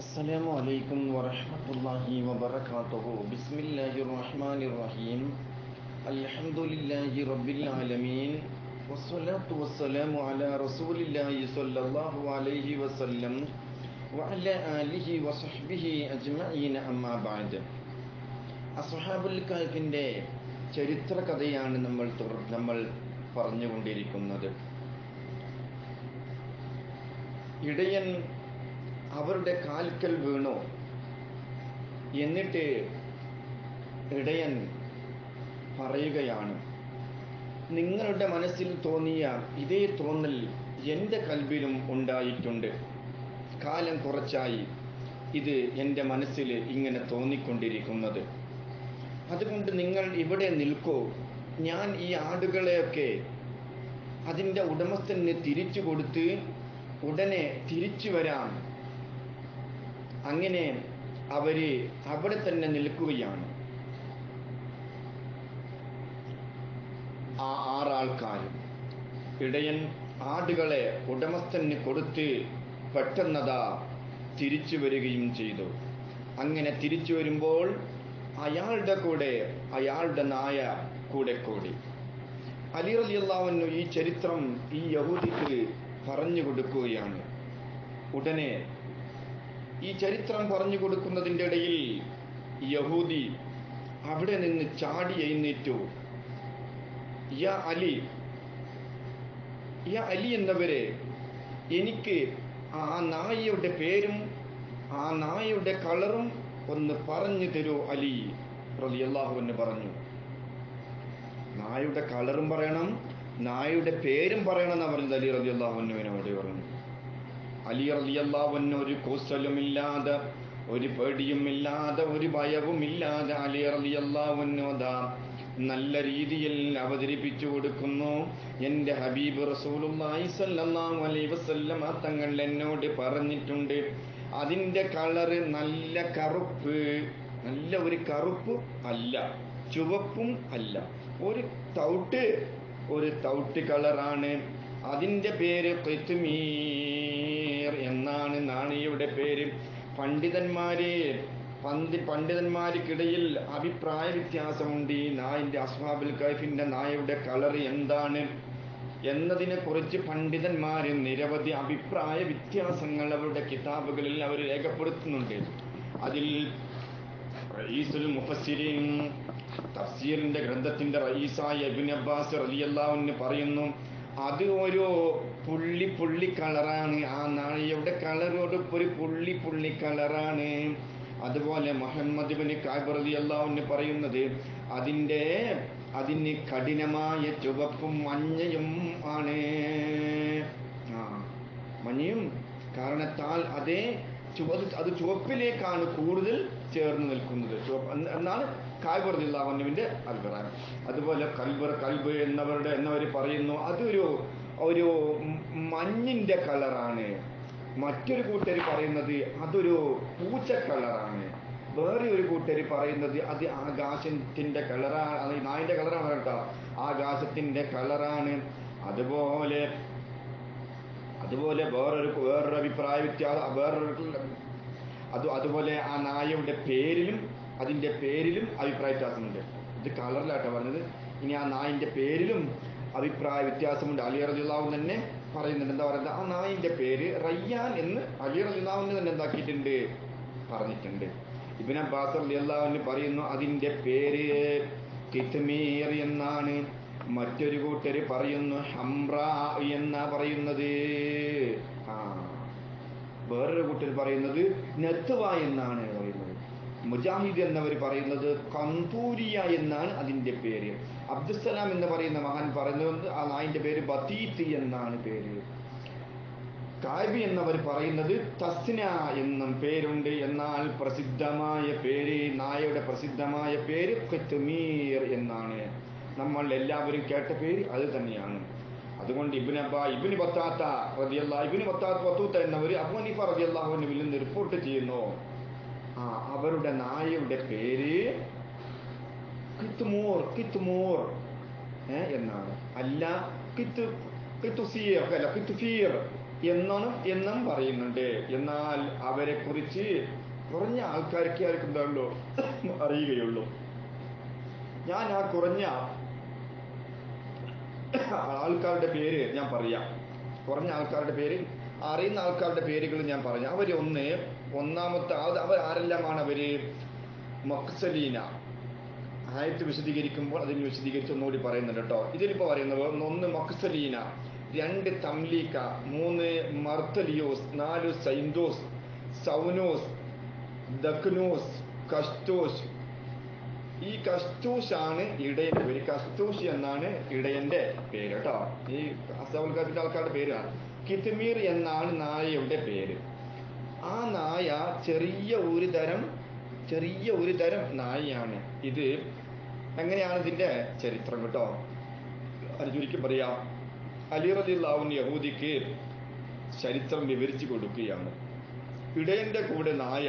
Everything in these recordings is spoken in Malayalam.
السلام عليكم ورحمة الله وبركاته بسم الله الرحمن الرحيم الحمد لله رب العالمين والصلاة والسلام على رسول الله صلى الله عليه وسلم وعلى آله وصحبه أجمعين أما بعد അസ്ഹാബുൽ കാഫിൻ്റെ ചരിത്ര കഥയാണ് നമ്മൾ തുടർ- നമ്മൾ പറഞ്ഞുകൊണ്ടിരിക്കുന്നത് ഇടയൻ അവരുടെ കാൽക്കൽ വീണു. എന്നിട്ട് ഇടയൻ പറയുകയാണ് നിങ്ങളുടെ മനസ്സിൽ തോന്നിയ ഇതേ തോന്നൽ എന്റെ കൽബിലും ഉണ്ടായിട്ടുണ്ട്. കാലം കുറച്ചായി ഇത് എന്റെ മനസ്സിൽ ഇങ്ങനെ തോന്നിക്കൊണ്ടിരിക്കുന്നത്. അതുകൊണ്ട് നിങ്ങൾ ഇവിടെ നിൽക്കൂ. ഞാൻ ഈ ആടുകളെയൊക്കെ അതിന്റെ ഉടമസ്ഥന് തിരിച്ചു കൊടുത്ത് ഉടനെ തിരിച്ചു വരാം. അങ്ങനെ അവർ അവിടെ തന്നെ നിൽക്കുകയാണ്. ആ ആറാൾക്കാർ ഇടയൻ ആടുകളെ ഉടമസ്ഥന് കൊടുത്ത് പെട്ടെന്നതാ തിരിച്ചു വരികയും ചെയ്തു. അങ്ങനെ തിരിച്ചു വരുമ്പോൾ അയാളുടെ കൂടെ അയാളുടെ നായ കൂടെ കൂടി. അലി റലിയല്ലാവുന്നു ഈ ചരിത്രം ഈ യഹൂദിക്ക് പറഞ്ഞു കൊടുക്കുകയാണ്. ഉടനെ ഈ ചരിത്രം പറഞ്ഞു കൊടുക്കുന്നതിന്റെ ഇടയിൽ യഹൂദി അവിടെ നിന്ന് ചാടി എഴുന്നേറ്റു. യ അലി യ അലി എന്നവരെ എനിക്ക് ആ നായയുടെ പേരും ആ നായയുടെ കളറും ഒന്ന് പറഞ്ഞു തരൂ അലി റളിയല്ലാഹു എന്ന് പറഞ്ഞു. നായയുടെ കളറും പറയണം നായയുടെ പേരും പറയണം എന്നാ പറഞ്ഞത് അലി റളിയല്ലാഹുവിനോട് പറഞ്ഞു. അലി റളിയല്ലാഹുവിന് ഒരു കൂസലുമില്ലാതെ ഒരു പേടിയുമില്ലാതെ ഒരു ഭയവുമില്ലാതെ അലി റളിയല്ലാഹുവിന് അതാ നല്ല രീതിയിൽ അവതരിപ്പിച്ചു കൊടുക്കുന്നു. എന്റെ ഹബീബ് റസൂലുള്ളാഹി സല്ലല്ലാഹു അലൈഹി വസല്ലമ തങ്ങൾ എന്നോട് പറഞ്ഞിട്ടുണ്ട് അതിന്റെ കളറ് നല്ല കറുപ്പ് നല്ല ഒരു കറുപ്പ് അല്ല ചുവപ്പും അല്ല. ഒരു തൗട്ട് ഒരു തൗട്ട് കളറാണ്. അതിന്റെ പേര് കൊത്തുമീർ എന്നാണ് നാണിയുടെ പേര്. പണ്ഡിതന്മാരെ പന്തി പണ്ഡിതന്മാർക്കിടയിൽ അഭിപ്രായ വ്യത്യാസമുണ്ട്. ഈ നായിന്റെ അസ്വാബുൽ കൈഫിന്റെ നായയുടെ കളർ എന്താണ്? എന്നതിനെ കുറിച്ച് പണ്ഡിതന്മാർ നിരവധി അഭിപ്രായ വ്യത്യാസങ്ങൾ അവരുടെ കിതാബുകളിൽ അവർ രേഖപ്പെടുത്തുന്നുണ്ട്. അതിൽ റയീസുൽ മുഫസ്സിരീൻ തഫ്സീറിന്റെ ഗ്രന്ഥത്തിന്റെ റയീസായ അബിൻ അബ്ബാസ് റലിയല്ലാവിന് പറയുന്നു അത് ഒരു പുള്ളി പുള്ളി കളറാണ്. ആ നാണയയുടെ കളറോട് ഒരു പുള്ളി പുള്ളി കളറാണ്. അതുപോലെ മുഹമ്മദ് ബിൻ കാബ് അള്ളാഹുന്ന് പറയുന്നത് അതിന്റെ അതിന് കഠിനമായ ചുവപ്പും മഞ്ഞയും ആണ്. ആ മഞ്ഞയും കാരണത്താൽ അതേ അത് ചുവപ്പിലേക്കാണ് കൂടുതൽ ചേർന്ന് നിൽക്കുന്നത്. ചുവപ്പ് എന്ന് എന്നാണ് കായ്പുറത്തില്ലാവന്നുവിന്റെ അഭിപ്രായം അതുപോലെ കൽബർ കൽബ് എന്നവരുടെ എന്നവർ പറയുന്നു അതൊരു ഒരു മഞ്ഞിന്റെ കളറാണ്. മറ്റൊരു കൂട്ടർ പറയുന്നത് അതൊരു പൂച്ച കളറാണ്. വേറെ ഒരു കൂട്ടർ പറയുന്നത് അത് ആകാശത്തിന്റെ കളറാണ് അത് നായിന്റെ കളറാണ് കേട്ടോ. ആകാശത്തിന്റെ കളറാണ്. അതുപോലെ അതുപോലെ വേറൊരു വേറൊരു അഭിപ്രായ വ്യത്യാസം വേറൊരു അത് അതുപോലെ ആ നായയുടെ പേരിലും അതിന്റെ പേരിലും അഭിപ്രായ വ്യത്യാസമുണ്ട്. ഇത് കളറിലാട്ടോ പറഞ്ഞത്. ഇനി ആ നായിന്റെ പേരിലും അഭിപ്രായ വ്യത്യാസമുണ്ട്. അലി റലിള്ളാഹു തന്നെ പറയുന്നുണ്ട്. എന്താ പറയുന്നത്? ആ നായിന്റെ പേര് റയ്യാൻ എന്ന് അലി റലിള്ളാഹുവിന് തന്നെ എന്താക്കിയിട്ടുണ്ട്? പറഞ്ഞിട്ടുണ്ട്. ഇബിൻ അബ്ബാസ് അള്ളാഹുവിന് പറയുന്നു അതിന്റെ പേര് കിത്മീർ എന്നാണ്. മറ്റൊരു കൂട്ടർ പറയുന്നു ഹംറ എന്ന പറയുന്നത്. ആ. വേറൊരു കൂട്ടർ പറയുന്നത് നെത്തുവ എന്നാണ് പറയുന്നത്. മുജാഹിദ് എന്നവർ പറയുന്നത് കന്തൂരിയ എന്നാണ് അതിന്റെ പേര്. അബ്ദുസലാം എന്ന് പറയുന്ന മഹാൻ പറയുന്നത് ആ നായിന്റെ പേര് ബത്തീത്ത് എന്നാണ് പേര്. കാബി എന്നവർ പറയുന്നത് തസ്ന എന്നും പേരുണ്ട്. എന്നാൽ പ്രസിദ്ധമായ പേര് നായയുടെ പ്രസിദ്ധമായ പേര് ഖത്മീർ എന്നാണ്. നമ്മൾ എല്ലാവരും കേട്ട പേര് അത് തന്നെയാണ്. അതുകൊണ്ട് ഇബിൻ അബ്ബ ഇബിന് ബത്താത്ത റതിയല്ല ഇബിന് ബത്താത്ത ബത്തൂത്ത എന്നവർ അബുനീഫ റതിയല്ലാഹുവിന് നിന്ന് റിപ്പോർട്ട് ചെയ്യുന്നു. ആ അവരുടെ നായയുടെ പേര് കിത്തുമോർ ഏ എന്നാണ്. അല്ല കിത്ത് കിത്തുസിയർ അല്ല കിത്തുഫീർ എന്നാണ് എന്നും പറയുന്നുണ്ട്. എന്നാൽ അവരെ കുറിച്ച് കുറഞ്ഞ ആൾക്കാർക്ക് ആർക്കും എന്താണല്ലോ അറിയുകയുള്ളൂ. ഞാൻ ആ കുറഞ്ഞ ആൾക്കാരുടെ പേര് ഞാൻ പറയാം. കുറഞ്ഞ ആൾക്കാരുടെ പേര് അറിയുന്ന ആൾക്കാരുടെ പേരുകൾ ഞാൻ പറഞ്ഞു അവർ ഒന്ന് ഒന്നാമത്തെ അവർ ആരെല്ലാമാണ് അവർ? മക്സലീന. ആയത്ത് വിശദീകരിക്കുമ്പോൾ അതിന് വിശദീകരിച്ച് ഒന്നുകൂടി പറയുന്നുണ്ട് കേട്ടോ. ഇതിലിപ്പോ പറയുന്നത് ഒന്ന് മക്സലീന രണ്ട് തംലീക്ക മൂന്ന് മർത്തലിയോസ് നാല് സൈന്തോസ് സൗനോസ് ദക്നോസ് കസ്റ്റോസ് ഈ കസ്തൂഷ് ആണ് ഇടയന്റെ പേര് കസ്തൂഷ് എന്നാണ് ഇടയന്റെ പേര് കേട്ടോ. ഈ അസവൽക്കാത്തിന്റെ ആൾക്കാരുടെ പേരാണ് കിത്മീർ എന്നാണ് നായയുടെ പേര്. ആ നായ ചെറിയ ഒരു തരം ചെറിയ ഒരു തരം നായയാണ്. ഇത് എങ്ങനെയാണ് ഇതിന്റെ ചരിത്രം കേട്ടോ? അത് ചുരുക്കി പറയാം. അലിറദില്ലാവുന്ന യഹൂദിക്ക് ചരിത്രം വിവരിച്ചു കൊടുക്കുകയാണ്. ഇടയന്റെ കൂടെ നായ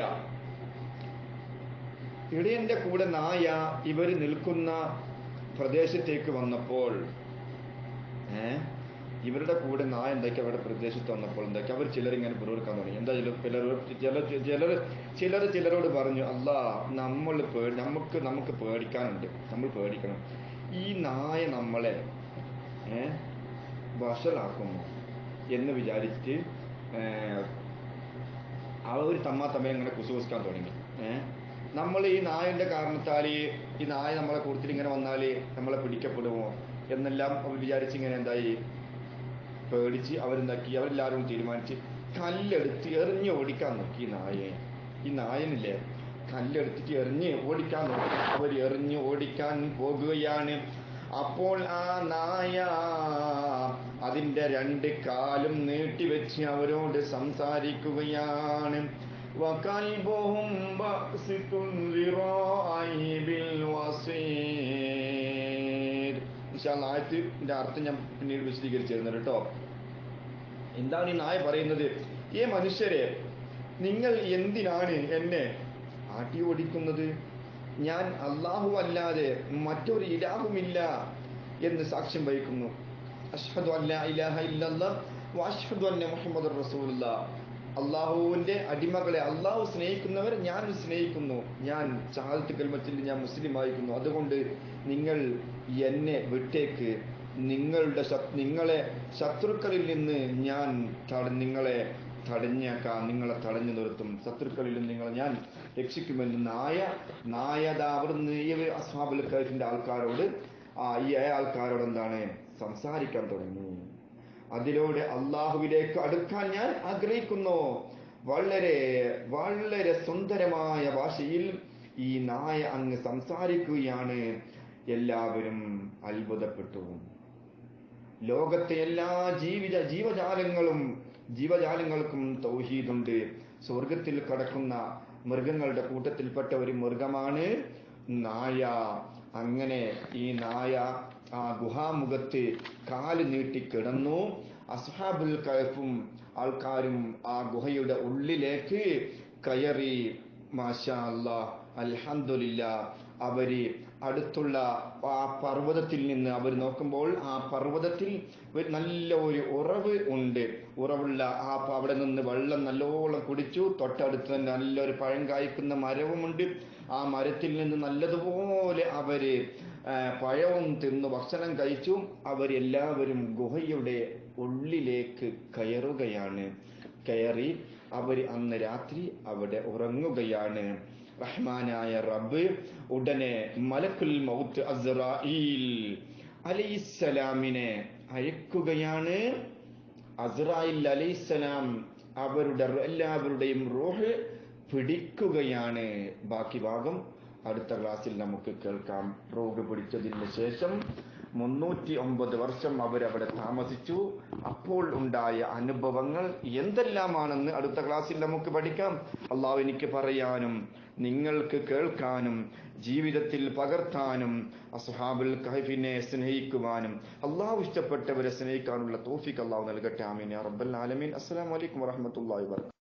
ഇടയന്റെ കൂടെ നായ ഇവർ നിൽക്കുന്ന പ്രദേശത്തേക്ക് വന്നപ്പോൾ ഇവരുടെ കൂടെ നായ എന്തൊക്കെ അവരുടെ പ്രദേശത്ത് വന്നപ്പോൾ എന്തൊക്കെ? അവർ ചിലർ ഇങ്ങനെ പുറവെടുക്കാൻ തുടങ്ങി. എന്താ ചില ചിലർ ചിലർ ചിലർ ചിലരോട് പറഞ്ഞു അല്ല നമ്മൾ പേടി നമുക്ക് നമുക്ക് പേടിക്കാനുണ്ട്. നമ്മൾ പേടിക്കണം. ഈ നായ നമ്മളെ ഏ വഷളാക്കുന്നു. എന്ന് വിചാരിച്ച് ഒരു തമ്മാ തമ്മ ഇങ്ങനെ കുസുകുസ്ക്കാൻ തുടങ്ങി ഏഹ് നമ്മൾ ഈ നായന്റെ കാരണത്താൽ ഈ നായ നമ്മളെ കൂടുതൽ ഇങ്ങനെ വന്നാൽ നമ്മളെ പിടിക്കപ്പെടുമോ? എന്നെല്ലാം അവർ വിചാരിച്ച് ഇങ്ങനെ എന്തായി? പേടിച്ച് അവരെന്താക്കി? അവരെല്ലാവരും തീരുമാനിച്ച് കല്ലെടുത്ത് എറിഞ്ഞ് ഓടിക്കാൻ നോക്കി ഈ നായെ ഈ നായനില്ലേ? കല്ലെടുത്തിട്ട് എറിഞ്ഞ് ഓടിക്കാൻ നോക്കി. അവർ എറിഞ്ഞ് ഓടിക്കാൻ പോകുകയാണ്. അപ്പോൾ ആ നായ അതിന്റെ രണ്ട് കാലും നീട്ടിവെച്ച് അവരോട് സംസാരിക്കുകയാണ്. وكلبهم باسط ذراعيه بالوصيد ആയത്തിന്റെ അർത്ഥം ഞാൻ പിന്നീട് വിശദീകരിച്ചു തരുന്നത് കേട്ടോ എന്താണ് ഈ നായ പറയുന്നത് ഏ മനുഷ്യരെ നിങ്ങൾ എന്തിനാണ് എന്നെ ആട്ടി ഓടിക്കുന്നത് ഞാൻ അള്ളാഹു അല്ലാതെ മറ്റൊരു ഇലാഹുമില്ല എന്ന് സാക്ഷ്യം വഹിക്കുന്നു അഷ്ഹദു അല്ലാ ഇലാഹ ഇല്ലല്ലാഹ് വഅഷ്ഹദു അന്ന മുഹമ്മദുർ റസൂലുള്ളാഹ് അള്ളാഹുവിന്റെ അടിമകളെ അള്ളാഹു സ്നേഹിക്കുന്നവർ ഞാൻ സ്നേഹിക്കുന്നു. ഞാൻ ചാലത്ത് കൽമത്തിൽ ഞാൻ മുസ്ലിം ആയിരിക്കുന്നു. അതുകൊണ്ട് നിങ്ങൾ എന്നെ വിട്ടേക്ക്. നിങ്ങളുടെ നിങ്ങളെ ശത്രുക്കളിൽ നിന്ന് ഞാൻ നിങ്ങളെ തടഞ്ഞേക്കാം. നിങ്ങളെ തടഞ്ഞു നിർത്തും. ശത്രുക്കളിൽ നിന്ന് നിങ്ങളെ ഞാൻ രക്ഷിക്കുമെന്ന് നായ നായത അവിടുന്ന് ഈ അസ്ഹാബുൽ കൈഫിന്റെ ആൾക്കാരോട് ആ ഈ ആൾക്കാരോട് എന്താണ് സംസാരിക്കാൻ തുടങ്ങി. അതിലൂടെ അള്ളാഹുവിലേക്ക് അടുക്കാൻ ഞാൻ ആഗ്രഹിക്കുന്നു. വളരെ വളരെ സുന്ദരമായ ഭാഷയിൽ ഈ നായ അങ്ങ് സംസാരിക്കുകയാണ്. എല്ലാവരും അത്ഭുതപ്പെട്ടു. ലോകത്തെ എല്ലാ ജീവിത ജീവജാലങ്ങളും ജീവജാലങ്ങൾക്കും തൗഹീദുണ്ട്. സ്വർഗത്തിൽ കടക്കുന്ന മൃഗങ്ങളുടെ കൂട്ടത്തിൽപ്പെട്ട ഒരു മൃഗമാണ് നായ. അങ്ങനെ ഈ നായ ആ ഗുഹാമുഖത്ത് കാൽ നീട്ടി കിടന്നു. അസ്ഹാബുൽ കയഫും ആൾക്കാരും ആ ഗുഹയുടെ ഉള്ളിലേക്ക് കയറി. മാഷാ അല്ലാഹ് അൽഹന്ദില്ല അവർ അടുത്തുള്ള ആ പർവതത്തിൽ നിന്ന് അവർ നോക്കുമ്പോൾ ആ പർവതത്തിൽ നല്ല ഒരു ഉറവ് ഉണ്ട്. ഉറവുള്ള ആ അവിടെ നിന്ന് വെള്ളം നല്ലോണം കുടിച്ചു. തൊട്ടടുത്ത് തന്നെ നല്ലൊരു പഴം കായ്ക്കുന്ന മരവുമുണ്ട്. ആ മരത്തിൽ നിന്ന് നല്ലതുപോലെ അവർ പഴവും തിന്നു ഭക്ഷണം കഴിച്ചു. അവരെല്ലാവരും ഗുഹയുടെ ഉള്ളിലേക്ക് കയറുകയാണ്. കയറി അവർ അന്ന് രാത്രി അവിടെ ഉറങ്ങുകയാണ്. റഹ്മാനായ റബ്ബ് ഉടനെ മലക്കുൽ മൗത്ത് അസ്രായിൽ അലൈസലാമിനെ അയക്കുകയാണ്. അസ്രായിൽ അലൈസലാം അവരുടെ എല്ലാവരുടെയും റൂഹ് പിടിക്കുകയാണ് ബാക്കി ഭാഗം. അടുത്ത ക്ലാസ്സിൽ നമുക്ക് കേൾക്കാം. റോഗ് പിടിച്ചതിന് ശേഷം മുന്നൂറ്റി ഒമ്പത് വർഷം അവരവിടെ താമസിച്ചു. അപ്പോൾ ഉണ്ടായ അനുഭവങ്ങൾ എന്തെല്ലാമാണെന്ന് അടുത്ത ക്ലാസ്സിൽ നമുക്ക് പഠിക്കാം. അള്ളാഹു എനിക്ക് പറയാനും നിങ്ങൾക്ക് കേൾക്കാനും ജീവിതത്തിൽ പകർത്താനും അസ്ഹാബുൽ കഹഫിനെ സ്നേഹിക്കുവാനും അള്ളാഹു ഇഷ്ടപ്പെട്ടവരെ സ്നേഹിക്കാനുള്ള തോഫിക്ക് അള്ളാഹു നൽകട്ടെ. ആമീൻ. റബ്ബൽ ആലമീൻ. അസ്സലാമു അലൈക്കും വറഹ്മത്തുള്ളാഹി വബറകാതുഹു